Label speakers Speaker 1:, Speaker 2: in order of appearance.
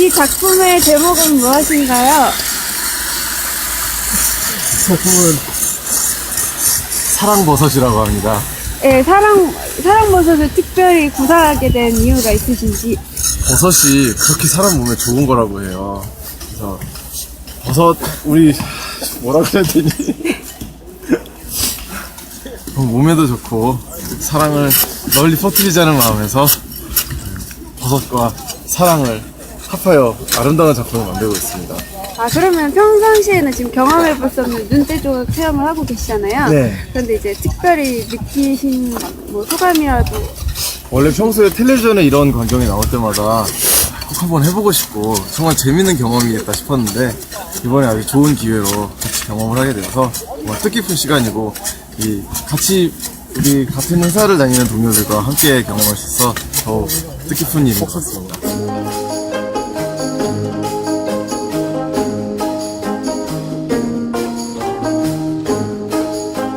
Speaker 1: 이 작품의 제목은 무엇인가요?
Speaker 2: 소품은 사랑버섯이라고 합니다.
Speaker 1: 예, 사랑, 사랑버섯을 특별히 구사하게 된 이유가 있으신지.
Speaker 2: 버섯이 그렇게 사람 몸에 좋은 거라고 해요. 그래서 버섯 우리 뭐라 그래야 되니? 어, 몸에도 좋고 사랑을 널리 퍼뜨리자는 마음에서 버섯과 사랑을 합하여 아름다운 작품을 만들고 있습니다.
Speaker 1: 아, 그러면 평상시에는 지금 경험해볼 수 없는 눈대 조각 체험을 하고 계시잖아요.
Speaker 2: 네.
Speaker 1: 그런데 이제 특별히 느끼신 뭐 소감이라도.
Speaker 2: 원래 평소에 텔레비전에 이런 광경이 나올 때마다 꼭 한번 해보고 싶고 정말 재밌는 경험이겠다 싶었는데 이번에 아주 좋은 기회로 같이 경험을 하게 되어서 정말 뜻깊은 시간이고 이 같이 우리 같은 회사를 다니는 동료들과 함께 경험할 수 있어 더욱 뜻깊은 일인 것 같습니다.